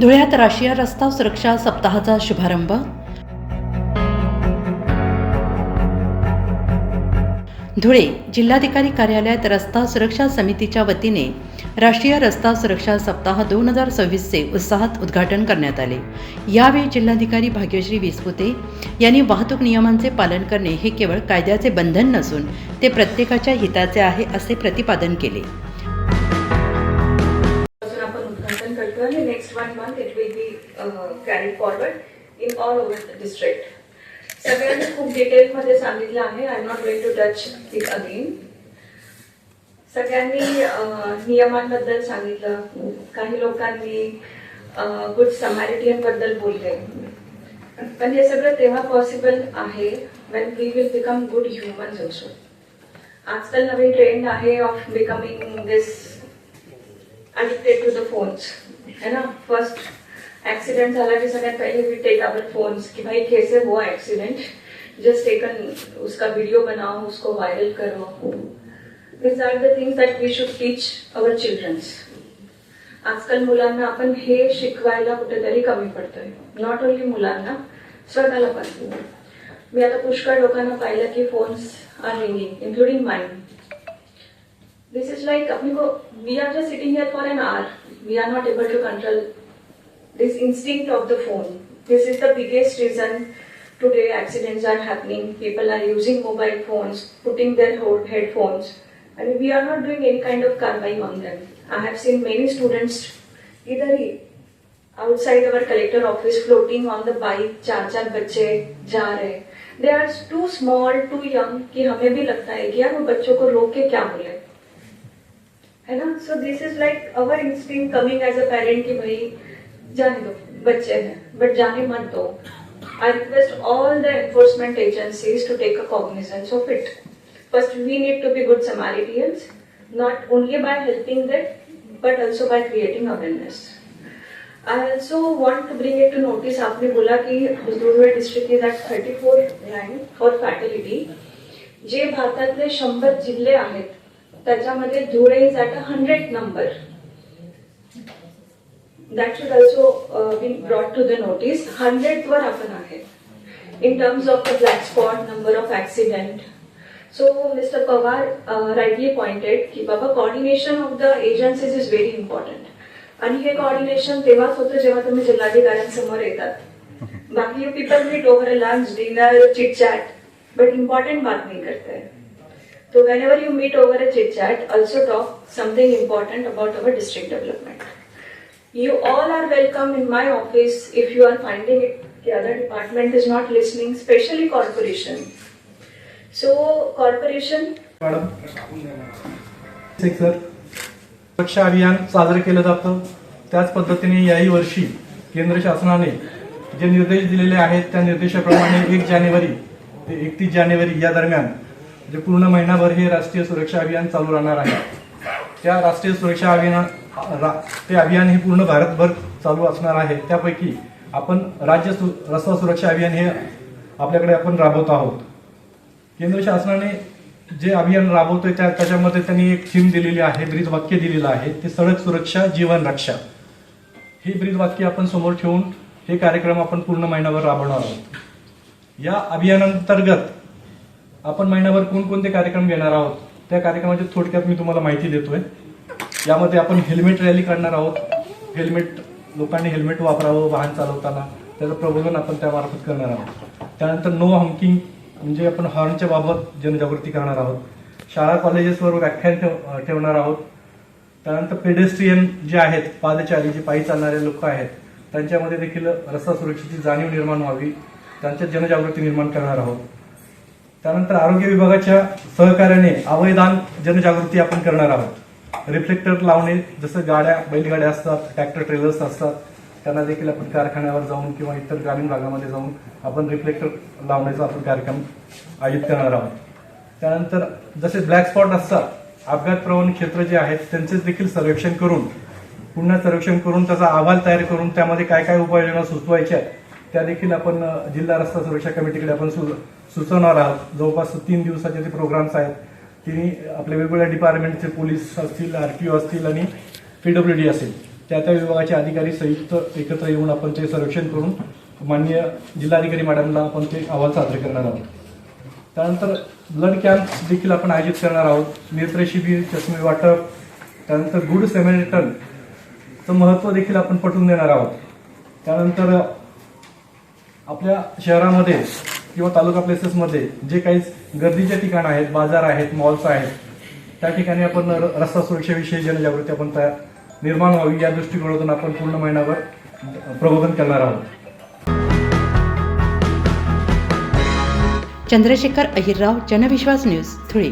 धुळ्यात राष्ट्रीय रस्ता सुरक्षा सप्ताहाचा शुभारंभ. धुळे जिल्हाधिकारी कार्यालयात रस्ता सुरक्षा समितीच्या वतीने राष्ट्रीय रस्ता सुरक्षा सप्ताह दोन हजार सव्वीसचे उत्साहात उद्घाटन करण्यात आले. यावेळी जिल्हाधिकारी भाग्यश्री विसपुते यांनी वाहतूक नियमांचे पालन करणे हे केवळ कायद्याचे बंधन नसून ते प्रत्येकाच्या हिताचे आहे असे प्रतिपादन केले. उद्घाटन in next next one month it be uh, carried forward in all over the district सगळ्यांनी खूप डिटेलमध्ये सांगितलं आहे. I not going to touch it again सगळ्यांनी नियमांबद्दल सांगितलं. काही लोकांनी गुड समारिटियनबद्दल बोलले. पण हे सगळं तेव्हा पॉसिबल आहे when we will become good humans also आजकाल नवीन ट्रेंड आहे of becoming this addicted to the phones. है ना? फर्स्ट ऍक्सिडेंट झाला की सगळ्यात पहिले वी टेक आवर फोन्स कि भाई कैसे हुआ एक्सीडेंट जस्ट टेकन उसका वीडियो बनाओ उसको वायरल करो। This are the things that we should teach our childrens आजकाल मुलांना आपण हे शिकवायला कुठेतरी कमी पडतोय. नॉट ओनली मुलांना स्वतःला पण. मी आता पुष्कळ लोकांना पाहिलं की phones are ringing including mind this is like we को we are just sitting for for are. We are not able to control this instinct of the phone. This is the biggest reason today accidents are happening. People are using mobile phones, putting their ho- headphones, and we are not doing any kind of karma on them. I have seen many students either outside our collector office floating on the bike, चार चार बच्चे जा रहे they are too small too young कि हमें भी लगता है कि यार वो बच्चों को रोक के क्या बोले है ना? So this is like our instinct coming as a parent कि भाई जाने दो बच्चे हैं बट जाने मत दो। I request all the enforcement agencies to take a cognizance of it first we need to be good samaritans not only by helping that but also by creating awareness I also want to bring it to notice आपने बोला कि हुजूरवेड district is at thirty four rank for fatality जे भारतातले शंभर जिल्हे आहेत त्याच्यामध्ये Dhule is at a hundred number. That should also be brought to the notice hundred वर आपण आहे. In terms of the black spot number of accident so mister Pawar rightly pointed की बाबा coordination of the agencies is very important आणि हे coordination तेव्हाच होतं जेव्हा तुम्ही जिल्हाधिकाऱ्यांसमोर येतात. बाकी you people meet over lunch dinner chit chat but important बात नहीं करते हैं So whenever you meet over a chit chat, also talk something important about our district development. You all are welcome in my office if you are finding it the other department is not listening, especially corporation. So corporation Madam, एक सर सुरक्षा अभियान साजरं केलं जातं त्याच पद्धतीने याही वर्षी केंद्र शासनाने जे निर्देश दिलेले आहेत त्या निर्देशाप्रमाणे एक जानेवारी ते एकतीस जानेवारी या दरम्यान जे पूर्ण महिनाभर हे राष्ट्रीय सुरक्षा अभियान चालू राहणार आहे. त्या राष्ट्रीय सुरक्षा अभियान रा- ते अभियान हे पूर्ण भारतभर चालू असणार आहे. त्यापैकी आपण राज्य सु- रस्ता सुरक्षा अभियान हे आपल्याकडे आपण राबवत आहोत. केंद्र शासनाने जे अभियान राबवतोय त्या त्याच्यामध्ये त्यांनी एक थीम दिलेली आहे ब्रीद वाक्य दिलेलं आहे ते सडक सुरक्षा जीवन रक्षा. ही ब्रीद वाक्य आपण समोर ठेवून हे कार्यक्रम आपण पूर्ण महिनाभर राबवणार आहोत. या अभियानांतर्गत आपण महिनाभर कोणकोणते कार्यक्रम घेणार आहोत? त्या कार्यक्रमाची थोडक्यात मी तुम्हाला माहिती देतोय. यामध्ये आपण हेल्मेट रॅली काढणार आहोत. हेल्मेट लोकांनी हेल्मेट वापरावं वाहन चालवताना. त्याचं प्रबोधन आपण त्यामार्फत करणार आहोत. त्यानंतर नो हॉकिंग म्हणजे आपण हॉर्नच्या बाबत जनजागृती करणार आहोत. शाळा कॉलेजेसवर व्याख्यान ठेव ठेवणार आहोत. त्यानंतर पेडेस्ट्रियन जे आहेत पादचारी जे पायी चालणारे लोक आहेत त्यांच्यामध्ये देखील रस्ता सुरक्षेची जाणीव निर्माण व्हावी. त्यांच्यात जनजागृती निर्माण करणार आहोत. त्यानंतर आरोग्य विभागाच्या सहकार्याने अवयदान जनजागृती आपण करणार आहोत. रिफ्लेक्टर लावणे जसं गाड्या बैलगाड्या असतात ट्रॅक्टर ट्रेलर्स असतात त्यांना देखील आपण कारखान्यावर जाऊन किंवा इतर ग्रामीण भागामध्ये जाऊन आपण रिफ्लेक्टर लावण्याचा आपण कार्यक्रम आयोजित करणार आहोत. त्यानंतर जसे ब्लॅक स्पॉट असतात अपघात प्रवण क्षेत्र जे आहेत त्यांचे देखील सर्वेक्षण करून पुन्हा सर्वेक्षण करून त्याचा अहवाल तयार करून त्यामध्ये काय काय उपाययोजना सुचवायच्या त्या देखील आपण जिल्हा रस्ता सुरक्षा कमिटीकडे आपण सुचवणार आहोत. जवळपास तीन दिवसाचे ते प्रोग्राम्स आहेत. तिन्ही आपल्या वेगवेगळ्या डिपार्टमेंटचे पोलीस असतील आरटीओ असतील आणि पीडब्ल्यूडी असेल. त्या त्या विभागाचे अधिकारी संयुक्त एकत्र येऊन आपण ते सर्वेक्षण करून माननीय जिल्हाधिकारी मॅडमला आपण ते अहवाल सादर करणार आहोत. त्यानंतर ब्लड कॅम्प देखील आपण आयोजित करणार आहोत. नेत्र शिबिर चष्मे वाटप त्यानंतर गुड सेमिनेटरचं महत्त्व देखील आपण पटवून देणार आहोत. त्यानंतर आपल्या शहरामध्ये किंवा तालुका प्लेसेसमध्ये जे काही गर्दीचे ठिकाणं आहेत बाजार आहेत मॉल्स आहेत त्या ठिकाणी आपण रस्ता सुरक्षेविषयी जनजागृती आपण तयार निर्माण व्हावी या दृष्टिकोनातून आपण पूर्ण महिनाभर प्रबोधन करणार आहोत. चंद्रशेखर अहिरराव जनविश्वास न्यूज धुळे.